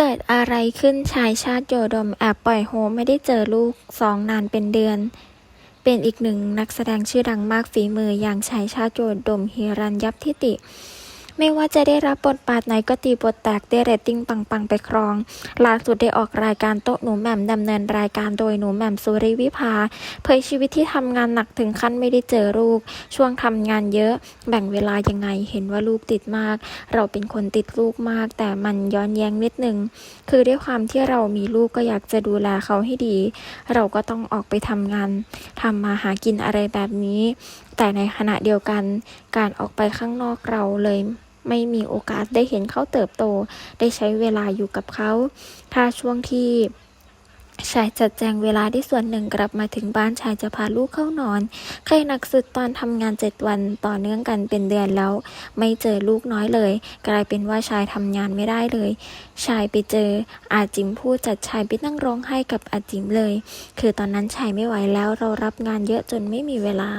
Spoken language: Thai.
เกิดอะไรขึ้นชายชาติโยดมแอบปล่อยโฮไม่ได้เจอลูกสองนานเป็นเดือน เป็นอีกหนึ่งนักแสดงชื่อดังมากฝีมืออย่างชายชาติโยดมฮิรัญยับทิติ ไม่ว่าจะได้รับบทบาทไหนก็ตีบทแตกได้เรตติ้งปังๆ ไปครอง ล่าสุดได้ออกรายการโต๊ะหนูแหม่มดำเนินรายการโดยหนูแหม่มสุริวิภา เผยชีวิตที่ทำงานหนักถึงขั้นไม่ได้เจอลูก ช่วงทำงานเยอะ แบ่งเวลายังไงเห็นว่าลูกติดมาก เราเป็นคนติดลูกมาก แต่มันย้อนแย้งนิดนึง คือด้วยความที่เรามีลูกก็อยากจะดูแลเขาให้ดี เราก็ต้องออกไปทำงานทำมาหากินอะไรแบบนี้ แต่ในขณะเดียวกันการออกไปข้างนอกเราเลย ไม่มีโอกาสได้เห็นเขาเติบโต ได้ใช้เวลาอยู่กับเขา ถ้าช่วงที่ชายจัดแจงเวลาได้ส่วนหนึ่งกลับมาถึงบ้านชายจะพาลูกเข้านอน ใครหนักสุดตอนทำงานเจ็ดวันต่อเนื่องกันเป็นเดือนแล้ว ไม่เจอลูกน้อยเลย กลายเป็นว่าชายทำงานไม่ได้เลย ชายไปเจอ อาจิมพูดจัดชายไปนั่งร้องไห้กับอาจิมเลย คือตอนนั้นชายไม่ไหวแล้วเรารับงานเยอะจนไม่มีเวลา